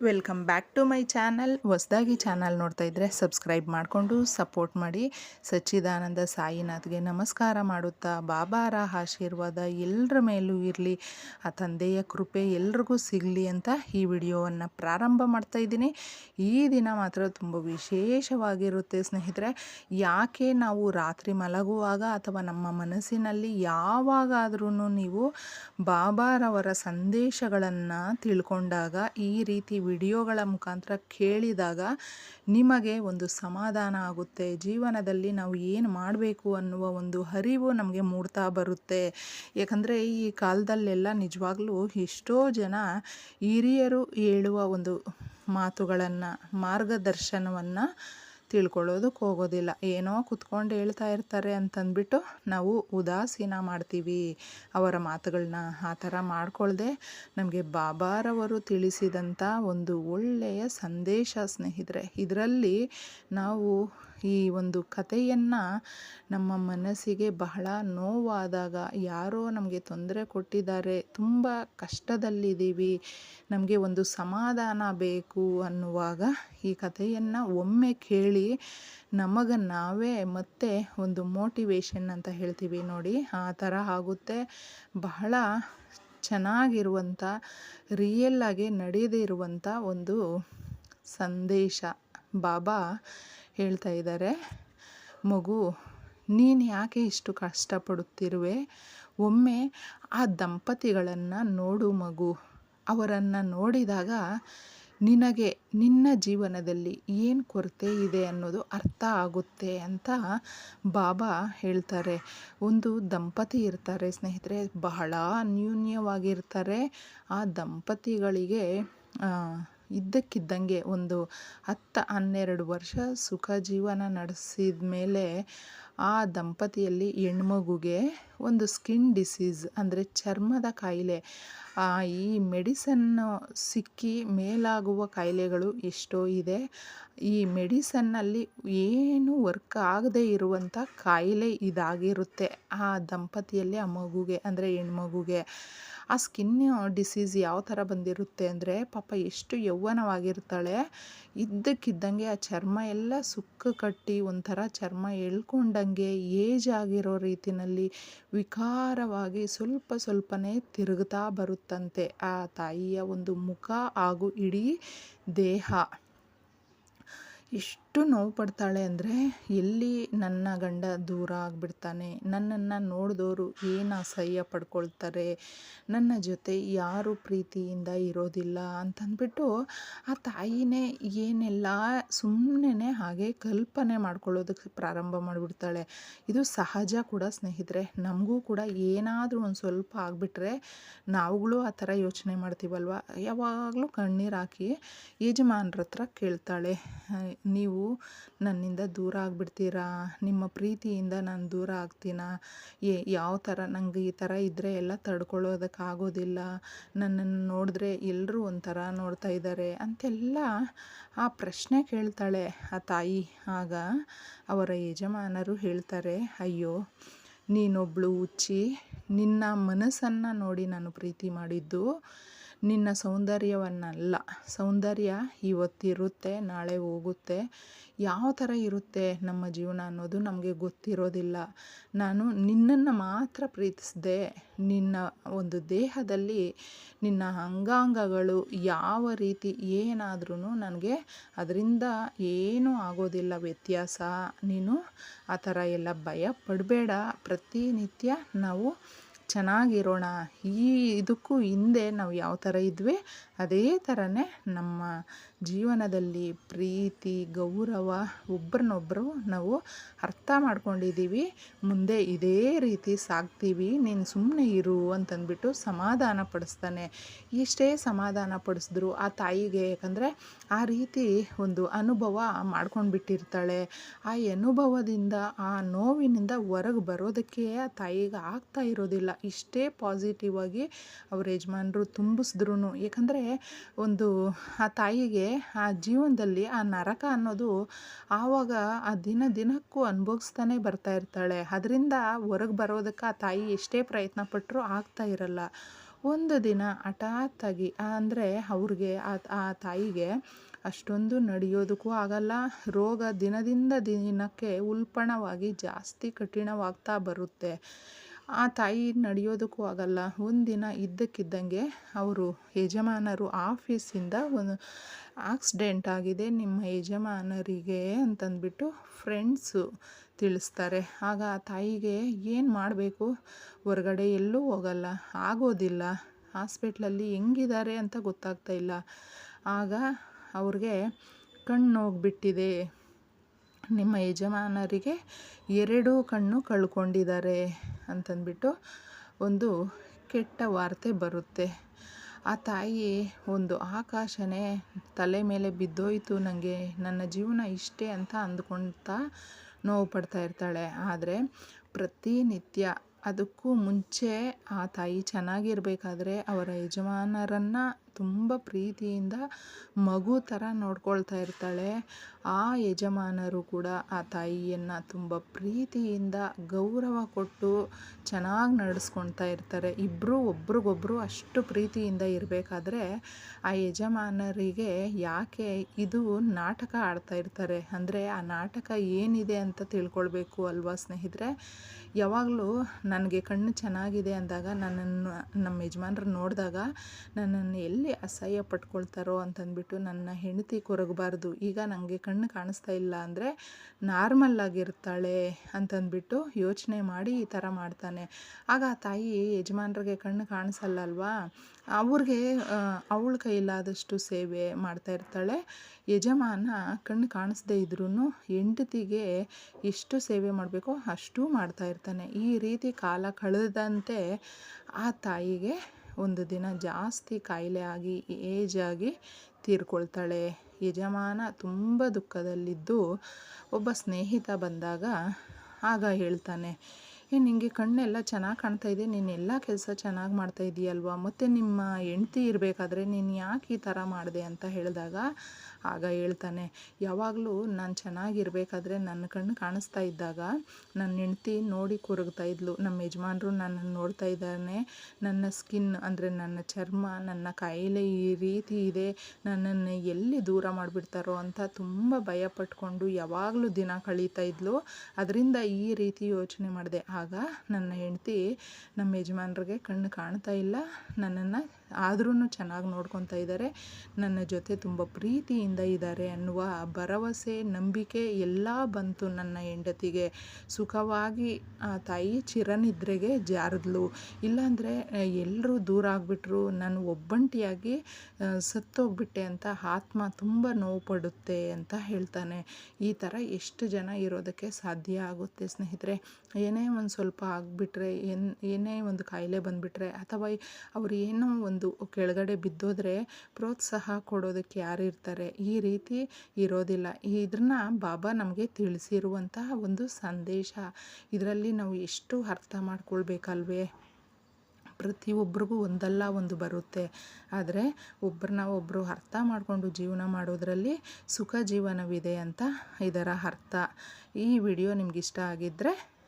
Welcome back to my channel. ಹೊಸದಾಗಿ channel ನೋಡ್ತಾ ಇದ್ದರೆ ಸಬ್ಸ್ಕ್ರೈಬ್ ಮಾಡಿಕೊಂಡು ಸಪೋರ್ಟ್ ಮಾಡಿ. ಸಚ್ಚಿದಾನಂದ ಸಾಯಿನಾಥ್ಗೆ ನಮಸ್ಕಾರ ಮಾಡುತ್ತಾ, ಬಾಬಾರ ಆಶೀರ್ವಾದ ಎಲ್ಲರ ಮೇಲೂ ಇರಲಿ, ಆ ತಂದೆಯ ಕೃಪೆ ಎಲ್ರಿಗೂ ಸಿಗಲಿ ಅಂತ ಈ ವಿಡಿಯೋವನ್ನು ಪ್ರಾರಂಭ ಮಾಡ್ತಾ ಇದ್ದೀನಿ. ಈ ದಿನ ಮಾತ್ರ ತುಂಬ ವಿಶೇಷವಾಗಿರುತ್ತೆ ಸ್ನೇಹಿತರೆ. ಯಾಕೆ ನಾವು ರಾತ್ರಿ ಮಲಗುವಾಗ ಅಥವಾ ನಮ್ಮ ಮನಸ್ಸಿನಲ್ಲಿ ಯಾವಾಗಾದ್ರೂ ನೀವು ಬಾಬಾರವರ ಸಂದೇಶಗಳನ್ನು ತಿಳ್ಕೊಂಡಾಗ ಈ ರೀತಿ ವಿಡಿಯೋಗಳ ಮುಖಾಂತರ ಕೇಳಿದಾಗ ನಿಮಗೆ ಒಂದು ಸಮಾಧಾನ ಆಗುತ್ತೆ. ಜೀವನದಲ್ಲಿ ನಾವು ಏನು ಮಾಡಬೇಕು ಅನ್ನುವ ಒಂದು ಅರಿವು ನಮಗೆ ಮೂಡ್ತಾ ಬರುತ್ತೆ. ಯಾಕಂದರೆ ಈ ಕಾಲದಲ್ಲೆಲ್ಲ ನಿಜವಾಗ್ಲೂ ಎಷ್ಟೋ ಜನ ಹಿರಿಯರು ಹೇಳುವ ಒಂದು ಮಾತುಗಳನ್ನು, ಮಾರ್ಗದರ್ಶನವನ್ನು ತಿಳ್ಕೊಳ್ಳೋದಕ್ಕೆ ಹೋಗೋದಿಲ್ಲ. ಏನೋ ಕುತ್ಕೊಂಡು ಹೇಳ್ತಾ ಇರ್ತಾರೆ ಅಂತಂದ್ಬಿಟ್ಟು ನಾವು ಉದಾಸೀನ ಮಾಡ್ತೀವಿ. ಅವರ ಮಾತುಗಳನ್ನ ಆ ಥರ ಮಾಡ್ಕೊಳ್ದೆ ನಮಗೆ ಬಾಬಾರವರು ತಿಳಿಸಿದಂಥ ಒಂದು ಒಳ್ಳೆಯ ಸಂದೇಶ ಸ್ನೇಹಿತರೆ. ಇದರಲ್ಲಿ ನಾವು ಈ ಒಂದು ಕಥೆಯನ್ನು ನಮ್ಮ ಮನಸ್ಸಿಗೆ ಬಹಳ ನೋವಾದಾಗ ಯಾರೋ ನಮಗೆ ತೊಂದರೆ ಕೊಟ್ಟಿದ್ದಾರೆ, ತುಂಬ ಕಷ್ಟದಲ್ಲಿದ್ದೀವಿ, ನಮಗೆ ಒಂದು ಸಮಾಧಾನ ಬೇಕು ಅನ್ನುವಾಗ ಈ ಕಥೆಯನ್ನು ಒಮ್ಮೆ ಕೇಳಿ ನಮಗೆ ನಾವೇ ಮತ್ತೆ ಒಂದು ಮೋಟಿವೇಶನ್ ಅಂತ ಹೇಳ್ತೀವಿ ನೋಡಿ. ಆ ಥರ ಆಗುತ್ತೆ. ಬಹಳ ಚೆನ್ನಾಗಿರುವಂಥ ರಿಯಲ್ಲಾಗಿ ನಡೆದಿರುವಂಥ ಒಂದು ಸಂದೇಶ ಬಾಬಾ ಹೇಳ್ತಾ ಇದ್ದಾರೆ. ಮಗು, ನೀನು ಯಾಕೆ ಇಷ್ಟು ಕಷ್ಟಪಡುತ್ತಿರುವೆ? ಒಮ್ಮೆ ಆ ದಂಪತಿಗಳನ್ನು ನೋಡು ಮಗು. ಅವರನ್ನು ನೋಡಿದಾಗ ನಿನಗೆ ನಿನ್ನ ಜೀವನದಲ್ಲಿ ಏನು ಕೊರತೆ ಇದೆ ಅನ್ನೋದು ಅರ್ಥ ಆಗುತ್ತೆ ಅಂತ ಬಾಬಾ ಹೇಳ್ತಾರೆ. ಒಂದು ದಂಪತಿ ಇರ್ತಾರೆ ಸ್ನೇಹಿತರೆ, ಬಹಳ ಅನ್ಯೂನ್ಯವಾಗಿರ್ತಾರೆ. ಆ ದಂಪತಿಗಳಿಗೆ ಇದ್ದಕ್ಕಿದ್ದಂಗೆ ಒಂದು ಹತ್ತು ಹನ್ನೆರಡು ವರ್ಷ ಸುಖ ಜೀವನ ನಡೆಸಿದ ಮೇಲೆ ಆ ದಂಪತಿಯಲ್ಲಿ ಹೆಣ್ಮಗುಗೆ ಒಂದು ಸ್ಕಿನ್ ಡಿಸೀಸ್ ಅಂದರೆ ಚರ್ಮದ ಕಾಯಿಲೆ. ಈ ಮೆಡಿಸನ್ನು ಸಿಕ್ಕಿ ಮೇಲಾಗುವ ಕಾಯಿಲೆಗಳು ಎಷ್ಟೋ ಇದೆ. ಈ ಮೆಡಿಸನ್ನಲ್ಲಿ ಏನು ವರ್ಕ್ ಆಗದೇ ಇರುವಂಥ ಕಾಯಿಲೆ ಇದಾಗಿರುತ್ತೆ. ಆ ದಂಪತಿಯಲ್ಲಿ ಆ ಮಗುಗೆ ಅಂದರೆ ಹೆಣ್ಮಗುಗೆ. ಆ ಸ್ಕಿನ್ ಡಿಸೀಸ್ ಯಾವ ಥರ ಬಂದಿರುತ್ತೆ ಅಂದರೆ ಪಾಪ ಎಷ್ಟು ಯೌವನವಾಗಿರ್ತಾಳೆ ಇದ್ದಕ್ಕಿದ್ದಂಗೆ ಆ ಚರ್ಮ ಎಲ್ಲ ಸುಕ್ಕು ಕಟ್ಟಿ ಒಂಥರ ಚರ್ಮ ಎಳ್ಕೊಂಡಂಗೆ ಏಜ್ ಆಗಿರೋ ರೀತಿಯಲ್ಲಿ ವಿಕಾರವಾಗಿ ಸ್ವಲ್ಪ ಸ್ವಲ್ಪನೇ ತಿರುಗ್ತಾ ಬರುತ್ತಂತೆ ಆ ತಾಯಿಯ ಒಂದು ಮುಖ ಹಾಗೂ ಇಡೀ ದೇಹ. ಎಷ್ಟು ನೋವು ಪಡ್ತಾಳೆ ಅಂದರೆ ಎಲ್ಲಿ ನನ್ನ ಗಂಡ ದೂರ ಆಗಿಬಿಡ್ತಾನೆ? ನನ್ನನ್ನು ನೋಡಿದವರು ಏನು ಅಸಹ್ಯ ಪಡ್ಕೊಳ್ತಾರೆ? ನನ್ನ ಜೊತೆ ಯಾರು ಪ್ರೀತಿಯಿಂದ ಇರೋದಿಲ್ಲ ಅಂತಂದ್ಬಿಟ್ಟು ಆ ತಾಯಿನೇ ಏನೆಲ್ಲ ಸುಮ್ಮನೆ ಹಾಗೆ ಕಲ್ಪನೆ ಮಾಡ್ಕೊಳ್ಳೋದಕ್ಕೆ ಪ್ರಾರಂಭ ಮಾಡಿಬಿಡ್ತಾಳೆ. ಇದು ಸಹಜ ಕೂಡ ಸ್ನೇಹಿತರೆ. ನಮಗೂ ಕೂಡ ಏನಾದರೂ ಒಂದು ಸ್ವಲ್ಪ ಆಗಿಬಿಟ್ರೆ ನಾವುಗಳು ಆ ಥರ ಯೋಚನೆ ಮಾಡ್ತೀವಲ್ವ? ಯಾವಾಗಲೂ ಕಣ್ಣೀರು ಹಾಕಿ ಯಜಮಾನ್ರ ಹತ್ರ ಕೇಳ್ತಾಳೆ. ನೀವು ನನ್ನಿಂದ ದೂರ ಆಗಿಬಿಡ್ತೀರಾ? ನಿಮ್ಮ ಪ್ರೀತಿಯಿಂದ ನಾನು ದೂರ ಆಗ್ತೀನಾ? ಏ, ಯಾವ ಥರ ನಂಗೆ ಈ ಥರ ಇದ್ದರೆ ಎಲ್ಲ ತಡ್ಕೊಳ್ಳೋದಕ್ಕಾಗೋದಿಲ್ಲ ನನ್ನನ್ನು ನೋಡಿದ್ರೆ ಎಲ್ಲರೂ ಒಂಥರ ನೋಡ್ತಾ ಇದ್ದಾರೆ ಅಂತೆಲ್ಲ ಆ ಪ್ರಶ್ನೆ ಕೇಳ್ತಾಳೆ ಆ ತಾಯಿ. ಆಗ ಅವರ ಯಜಮಾನರು ಹೇಳ್ತಾರೆ, ಅಯ್ಯೋ, ನೀನೊಬ್ಳು ಹುಚ್ಚಿ, ನಿನ್ನ ಮನಸ್ಸನ್ನು ನೋಡಿ ನಾನು ಪ್ರೀತಿ ಮಾಡಿದ್ದು ನಿನ್ನ ಸೌಂದರ್ಯವನ್ನಲ್ಲ. ಸೌಂದರ್ಯ ಇವತ್ತಿರುತ್ತೆ, ನಾಳೆ ಹೋಗುತ್ತೆ. ಯಾವ ಥರ ಇರುತ್ತೆ ನಮ್ಮ ಜೀವನ ಅನ್ನೋದು ನಮಗೆ ಗೊತ್ತಿರೋದಿಲ್ಲ. ನಾನು ನಿನ್ನನ್ನು ಮಾತ್ರ ಪ್ರೀತಿಸಿದೆ. ನಿನ್ನ ಒಂದು ದೇಹದಲ್ಲಿ ನಿನ್ನ ಅಂಗಾಂಗಗಳು ಯಾವ ರೀತಿ ಏನಾದ್ರೂ ನನಗೆ ಅದರಿಂದ ಏನೂ ಆಗೋದಿಲ್ಲ ವ್ಯತ್ಯಾಸ. ನೀನು ಆ ಥರ ಎಲ್ಲ ಭಯ ಪಡಬೇಡ ಪ್ರತಿನಿತ್ಯ ನಾವು ಚೆನ್ನಾಗಿರೋಣ. ಈ ಇದಕ್ಕೂ ಹಿಂದೆ ನಾವು ಯಾವ ಥರ ಇದ್ವಿ? ಅದೇ ಥರನೇ ನಮ್ಮ ಜೀವನದಲ್ಲಿ ಪ್ರೀತಿ, ಗೌರವ ಒಬ್ರನ್ನೊಬ್ಬರು ನಾವು ಅರ್ಥ ಮಾಡ್ಕೊಂಡಿದ್ದೀವಿ. ಮುಂದೆ ಇದೇ ರೀತಿ ಸಾಗ್ತೀವಿ ನೀನು ಸುಮ್ಮನೆ ಇರು ಅಂತಂದ್ಬಿಟ್ಟು ಸಮಾಧಾನ ಪಡಿಸ್ತಾನೆ. ಇಷ್ಟೇ ಸಮಾಧಾನ ಪಡಿಸಿದ್ರು ಆ ತಾಯಿಗೆ. ಯಾಕಂದರೆ ಆ ರೀತಿ ಒಂದು ಅನುಭವ ಮಾಡ್ಕೊಂಡ್ಬಿಟ್ಟಿರ್ತಾಳೆ. ಆ ಅನುಭವದಿಂದ, ಆ ನೋವಿನಿಂದ ಹೊರಗೆ ಬರೋದಕ್ಕೆ ಆ ತಾಯಿಗೆ ಆಗ್ತಾ ಇರೋದಿಲ್ಲ. ಇಷ್ಟೇ ಪಾಸಿಟಿವ್ ಆಗಿ ಅವ್ರ ಯಜಮಾನರು ತುಂಬಿಸಿದ್ರು ಯಾಕಂದರೆ ಒಂದು, ಆ ತಾಯಿಗೆ ಆ ಜೀವನದಲ್ಲಿ ಆ ನರಕ ಅನ್ನೋದು ಆವಾಗ ಆ ದಿನ ದಿನಕ್ಕೂ ಅನುಭವಿಸ್ತಾನೆ ಬರ್ತಾ ಇರ್ತಾಳೆ. ಅದರಿಂದ ಹೊರಗೆ ಬರೋದಕ್ಕೆ ಆ ತಾಯಿ ಎಷ್ಟೇ ಪ್ರಯತ್ನ ಪಟ್ಟರೂ ಆಗ್ತಾ ಇರಲ್ಲ. ಒಂದು ದಿನ ಹಠಾತ್ತಾಗಿ, ಅಂದರೆ ಅವ್ರಿಗೆ, ಆ ಆ ತಾಯಿಗೆ ಅಷ್ಟೊಂದು ನಡೆಯೋದಕ್ಕೂ ಆಗಲ್ಲ. ರೋಗ ದಿನದಿಂದ ದಿನಕ್ಕೆ ಉಲ್ಪಣವಾಗಿ ಜಾಸ್ತಿ ಕಠಿಣವಾಗ್ತಾ ಬರುತ್ತೆ. ಆ ತಾಯಿ ನಡೆಯೋದಕ್ಕೂ ಆಗಲ್ಲ. ಒಂದಿನ ಇದ್ದಕ್ಕಿದ್ದಂಗೆ ಅವರು ಯಜಮಾನರು ಆಫೀಸಿಂದ ಒಂದು ಆಕ್ಸಿಡೆಂಟ್ ಆಗಿದೆ. ನಿಮ್ಮ ಯಜಮಾನರಿಗೆ ಅಂತಂದ್ಬಿಟ್ಟು ಫ್ರೆಂಡ್ಸು ತಿಳಿಸ್ತಾರೆ. ಆಗ ಆ ತಾಯಿಗೆ ಏನು ಮಾಡಬೇಕು? ಹೊರಗಡೆ ಎಲ್ಲೂ ಹೋಗಲ್ಲ. ಆಗೋದಿಲ್ಲ. ಹಾಸ್ಪಿಟ್ಲಲ್ಲಿ ಹೆಂಗಿದ್ದಾರೆ ಅಂತ ಗೊತ್ತಾಗ್ತಾ ಇಲ್ಲ. ಆಗ ಅವ್ರಿಗೆ ಕಣ್ಣು ಹೋಗ್ಬಿಟ್ಟಿದೆ. ನಿಮ್ಮ ಯಜಮಾನರಿಗೆ ಎರಡೂ ಕಣ್ಣು ಕಳ್ಕೊಂಡಿದ್ದಾರೆ ಅಂತಂದ್ಬಿಟ್ಟು ಒಂದು ಕೆಟ್ಟ ವಾರ್ತೆ ಬರುತ್ತೆ. ಆ ತಾಯಿ ಒಂದು ಆಕಾಶನೇ ತಲೆ ಮೇಲೆ ಬಿದ್ದೋಯ್ತು ನನಗೆ ನನ್ನ ಜೀವನ ಇಷ್ಟೇ ಅಂತ ಅಂದ್ಕೊಳ್ತಾ ನೋವು ಪಡ್ತಾ ಇರ್ತಾಳೆ. ಆದರೆ ಪ್ರತಿನಿತ್ಯ ಅದಕ್ಕೂ ಮುಂಚೆ ಆ ತಾಯಿ ಚೆನ್ನಾಗಿರ್ಬೇಕಾದ್ರೆ ಅವರ ಯಜಮಾನರನ್ನು ತುಂಬ ಪ್ರೀತಿಯಿಂದ ಮಗು ಥರ ನೋಡ್ಕೊಳ್ತಾ ಇರ್ತಾಳೆ. ಆ ಯಜಮಾನರು ಕೂಡ ಆ ತಾಯಿಯನ್ನು ತುಂಬ ಪ್ರೀತಿಯಿಂದ ಗೌರವ ಕೊಟ್ಟು ಚೆನ್ನಾಗಿ ನಡೆಸ್ಕೊಳ್ತಾ ಇರ್ತಾರೆ. ಇಬ್ಬರು ಒಬ್ರಿಗೊಬ್ರು ಅಷ್ಟು ಪ್ರೀತಿಯಿಂದ ಇರಬೇಕಾದ್ರೆ ಆ ಯಜಮಾನರಿಗೆ ಯಾಕೆ ಇದು ನಾಟಕ ಆಡ್ತಾ ಇರ್ತಾರೆ? ಅಂದರೆ ಆ ನಾಟಕ ಏನಿದೆ ಅಂತ ತಿಳ್ಕೊಳ್ಬೇಕು ಅಲ್ವಾ ಸ್ನೇಹಿತರೆ? ಯಾವಾಗಲೂ ನನಗೆ ಕಣ್ಣು ಚೆನ್ನಾಗಿದೆ ಅಂದಾಗ ನನ್ನನ್ನು, ನಮ್ಮ ಯಜಮಾನ್ರು ನೋಡಿದಾಗ ನನ್ನನ್ನು ಎಲ್ಲಿ ಅಸಹ್ಯ ಪಟ್ಕೊಳ್ತಾರೋ ಅಂತಂದ್ಬಿಟ್ಟು ನನ್ನ ಹೆಂಡತಿ ಕೊರಗಬಾರ್ದು. ಈಗ ನನಗೆ ಕಣ್ಣು ಕಾಣಿಸ್ತಾ ಇಲ್ಲ ಅಂದರೆ ನಾರ್ಮಲ್ ಆಗಿರ್ತಾಳೆ ಅಂತಂದ್ಬಿಟ್ಟು ಯೋಚನೆ ಮಾಡಿ ಈ ಥರ ಮಾಡ್ತಾನೆ. ಆಗ ಆ ತಾಯಿ ಯಜಮಾನ್ರಿಗೆ ಕಣ್ಣು ಕಾಣಿಸಲ್ಲಲ್ವಾ? ಅವ್ರಿಗೆ ಅವಳ ಕೈಲಾದಷ್ಟು ಸೇವೆ ಮಾಡ್ತಾ ಇರ್ತಾಳೆ. ಯಜಮಾನ ಕಣ್ಣು ಕಾಣಿಸ್ದೇ ಇದ್ರೂ ಹೆಂಡತಿಗೆ ಎಷ್ಟು ಸೇವೆ ಮಾಡಬೇಕೋ ಅಷ್ಟು ಮಾಡ್ತಾ ಇರ್ತಾನೆ. ಈ ರೀತಿ ಕಾಲ ಕಳೆದಂತೆ ಆ ತಾಯಿಗೆ ಒಂದು ದಿನ ಜಾಸ್ತಿ ಕಾಯಿಲೆ ಆಗಿ ಏಜ್ ಆಗಿ ತೀರ್ಕೊಳ್ತಾಳೆ. ಯಜಮಾನ ತುಂಬ ದುಃಖದಲ್ಲಿದ್ದು, ಒಬ್ಬ ಸ್ನೇಹಿತ ಬಂದಾಗ ಆಗ ಹೇಳ್ತಾನೆ ಏ ನಿನಗೆ ಕಣ್ಣೆಲ್ಲ ಚೆನ್ನಾಗಿ ಕಾಣ್ತಾ ಇದೆ. ನೀನು ಎಲ್ಲ ಕೆಲಸ ಚೆನ್ನಾಗಿ ಮಾಡ್ತಾ ಇದೆಯಲ್ವಾ? ಮತ್ತು ನಿಮ್ಮ ಹೆಂಡ್ತಿ ಇರಬೇಕಾದ್ರೆ ನೀನು ಯಾಕೆ ಈ ಥರ ಮಾಡಿದೆ ಅಂತ ಹೇಳಿದಾಗ ಆಗ ಹೇಳ್ತಾನೆ. ಯಾವಾಗಲೂ ನಾನು ಚೆನ್ನಾಗಿರ್ಬೇಕಾದ್ರೆ ನನ್ನ ಕಣ್ಣು ಕಾಣಿಸ್ತಾ ಇದ್ದಾಗ ನನ್ನ ಹೆಂಡ್ತಿ ನೋಡಿ ಕೊರಗ್ತಾ ಇದ್ಲು. ನಮ್ಮ ಯಜಮಾನ್ರು ನನ್ನನ್ನು ನೋಡ್ತಾ ಇದ್ದಾನೆ. ನನ್ನ ಸ್ಕಿನ್ ಅಂದರೆ ನನ್ನ ಚರ್ಮ, ನನ್ನ ಕಾಯಿಲೆ ಈ ರೀತಿ ಇದೆ. ನನ್ನನ್ನು ಎಲ್ಲಿ ದೂರ ಮಾಡಿಬಿಡ್ತಾರೋ ಅಂತ ತುಂಬ ಭಯ ಪಟ್ಕೊಂಡು ಯಾವಾಗಲೂ ದಿನ ಕಳೀತಾ ಇದ್ಲು. ಅದರಿಂದ ಈ ರೀತಿ ಯೋಚನೆ ಮಾಡಿದೆ. ಆಗ ನನ್ನ ಹೆಂಡತಿ ನಮ್ಮ ಯಜಮಾನ್ರಿಗೆ ಕಣ್ಣು ಕಾಣ್ತಾ ಇಲ್ಲ. ನನ್ನನ್ನು ಆದ್ರೂ ಚೆನ್ನಾಗಿ ನೋಡ್ಕೊತಾ ಇದ್ದಾರೆ ನನ್ನ ಜೊತೆ ತುಂಬ ಪ್ರೀತಿಯಿಂದ ಇದ್ದಾರೆ ಅನ್ನುವ ಭರವಸೆ, ನಂಬಿಕೆ ಎಲ್ಲ ಬಂತು ನನ್ನ ಹೆಂಡತಿಗೆ. ಸುಖವಾಗಿ, ಆ, ತಾಯಿ ಚಿರನಿದ್ರೆಗೆ ಜಾರದ್ಲು. ಇಲ್ಲಾಂದರೆ ಎಲ್ಲರೂ ದೂರ ಆಗಿಬಿಟ್ರು. ನಾನು ಒಬ್ಬಂಟಿಯಾಗಿ ಸತ್ತೋಗ್ಬಿಟ್ಟೆ ಅಂತ ಆತ್ಮ ತುಂಬ ನೋವು ಪಡುತ್ತೆ ಅಂತ ಹೇಳ್ತಾನೆ. ಈ ಥರ ಎಷ್ಟು ಜನ ಇರೋದಕ್ಕೆ ಸಾಧ್ಯ ಆಗುತ್ತೆ ಸ್ನೇಹಿತರೆ? ಏನೇ ಒಂದು ಸ್ವಲ್ಪ ಆಗಿಬಿಟ್ರೆ, ಏನು, ಏನೇ ಒಂದು ಕಾಯಿಲೆ ಬಂದುಬಿಟ್ರೆ ಅಥವಾ ಅವ್ರು ಏನೋ ಒಂದು ಕೆಳಗಡೆ ಬಿದ್ದೋದ್ರೆ ಪ್ರೋತ್ಸಾಹ ಕೊಡೋದಕ್ಕೆ ಯಾರು ಇರ್ತಾರೆ? ಈ ರೀತಿ ಇರೋದಿಲ್ಲ. ಇದನ್ನು ಬಾಬಾ ನಮಗೆ ತಿಳಿಸಿರುವಂತಹ ಒಂದು ಸಂದೇಶ. ಇದರಲ್ಲಿ ನಾವು ಎಷ್ಟು ಅರ್ಥ ಮಾಡ್ಕೊಳ್ಬೇಕಲ್ವೇ? ಪ್ರತಿಯೊಬ್ಬರಿಗೂ ಒಂದಲ್ಲ ಒಂದು ಬರುತ್ತೆ. ಆದರೆ ಒಬ್ಬರನ್ನ ಒಬ್ಬರು ಅರ್ಥ ಮಾಡಿಕೊಂಡು ಜೀವನ ಮಾಡೋದರಲ್ಲಿ ಸುಖ ಜೀವನವಿದೆ ಅಂತ ಇದರ ಅರ್ಥ. ಈ ವಿಡಿಯೋ ನಿಮ್ಗೆ ಇಷ್ಟ ಆಗಿದ್ದರೆ